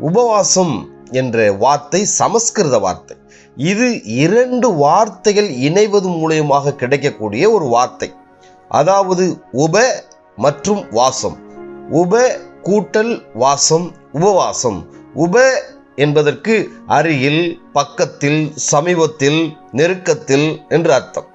உபவாசம் என்ற வார்த்தை சமஸ்கிருத வார்த்தை. இது இரண்டு வார்த்தைகள் இணைவது மூலியமாக கிடைக்கக்கூடிய ஒரு வார்த்தை. அதாவது உப மற்றும் வாசம். உப கூட்டல் வாசம் உபவாசம். உப என்பதற்கு அருகில் பக்கத்தில் சமீபத்தில் நெருக்கத்தில் என்று அர்த்தம்.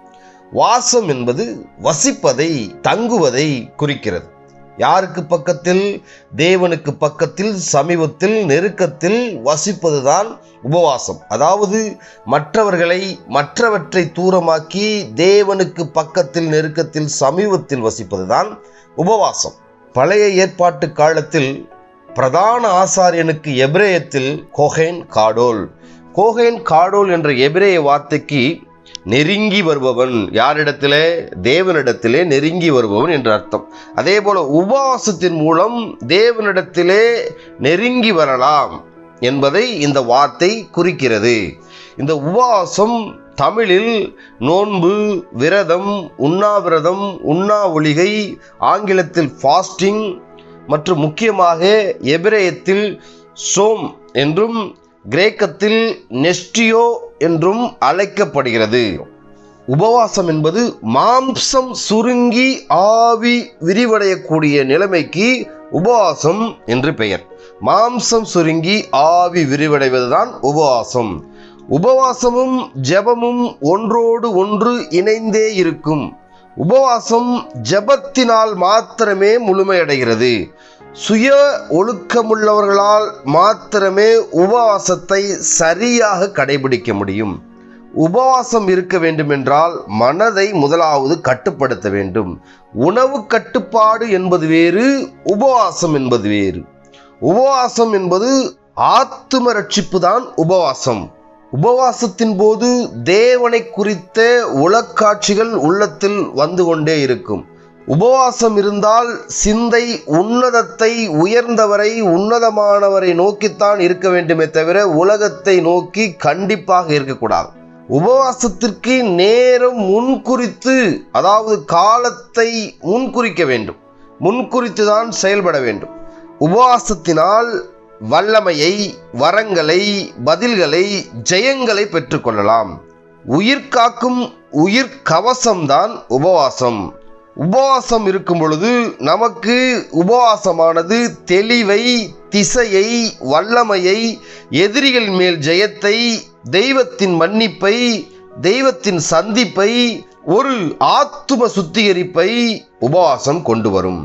வாசம் என்பது வசிப்பதை தங்குவதை குறிக்கிறது. யாருக்கு பக்கத்தில்? தேவனுக்கு பக்கத்தில் சமீபத்தில் நெருக்கத்தில் வசிப்பதுதான் உபவாசம். அதாவது மற்றவர்களை மற்றவற்றை தூரமாக்கி தேவனுக்கு பக்கத்தில் நெருக்கத்தில் சமீபத்தில் வசிப்பதுதான் உபவாசம். பழைய ஏற்பாட்டு காலத்தில் பிரதான ஆசாரியனுக்கு எபிரேயத்தில் கோஹேன் காடோல். கோஹேன் காடோல் என்ற எபிரேய வார்த்தைக்கு நெருங்கி வருபவன் யாரிடத்திலே? தேவனிடத்திலே நெருங்கி வருபவன் என்று அர்த்தம். அதே போல உபவாசத்தின் மூலம் தேவனிடத்திலே நெருங்கி வரலாம் என்பதை இந்த வார்த்தை குறிக்கிறது. இந்த உபவாசம் தமிழில் நோன்பு விரதம் உண்ணாவிரதம் உண்ணா ஒளிகை ஆங்கிலத்தில் ஃபாஸ்டிங் மற்றும் முக்கியமாக எபிரேயத்தில் சோம் என்றும் கிரேக்கத்தில் நெஸ்டியோ என்றும் அழைக்கப்படுகிறது. உபவாசம் என்பது மாம்சம் சுருங்கி ஆவி விரிவடையக்கூடிய நிலைமைக்கு உபவாசம் என்று பெயர். மாம்சம் சுருங்கி ஆவி விரிவடைவதுதான் உபவாசம். உபவாசமும் ஜெபமும் ஒன்றோடு ஒன்று இணைந்தே இருக்கும். உபவாசம் ஜெபத்தினால் மாத்திரமே முழுமையடைகிறது. சுய ஒழுக்கமுள்ளவர்களால் மாத்திரமே உபவாசத்தை சரியாக கடைபிடிக்க முடியும். உபவாசம் இருக்க வேண்டுமென்றால் மனதை முதலாவது கட்டுப்படுத்த வேண்டும். உணவு கட்டுப்பாடு என்பது வேறு உபவாசம் என்பது வேறு. உபவாசம் என்பது ஆத்தும ரட்சிப்பு தான் உபவாசம். உபவாசத்தின் போது தேவனை குறித்த உளக்காட்சிகள் உள்ளத்தில் வந்து கொண்டே இருக்கும். உபவாசம் இருந்தால் சிந்தை உன்னதத்தை உயர்ந்தவரை உன்னதமானவரை நோக்கித்தான் இருக்க வேண்டுமே தவிர உலகத்தை நோக்கி கண்டிப்பாக இருக்கக்கூடாது. உபவாசத்திற்கு நேரம் முன்குறித்து அதாவது காலத்தை முன்குறிக்க வேண்டும். முன்குறித்து தான் செயல்பட வேண்டும். உபவாசத்தினால் வல்லமையை வரங்களை பதில்களை ஜெயங்களை பெற்றுக்கொள்ளலாம். உயிர் காக்கும் உயிர் கவசம்தான் உபவாசம். உபவாசம் இருக்கும் பொழுது நமக்கு உபவாசமானது தெளிவை திசையை வல்லமையை எதிரிகள் மேல் ஜெயத்தை தெய்வத்தின் மன்னிப்பை தெய்வத்தின் சந்திப்பை ஒரு ஆத்தும சுத்திகரிப்பை உபவாசம் கொண்டு வரும்.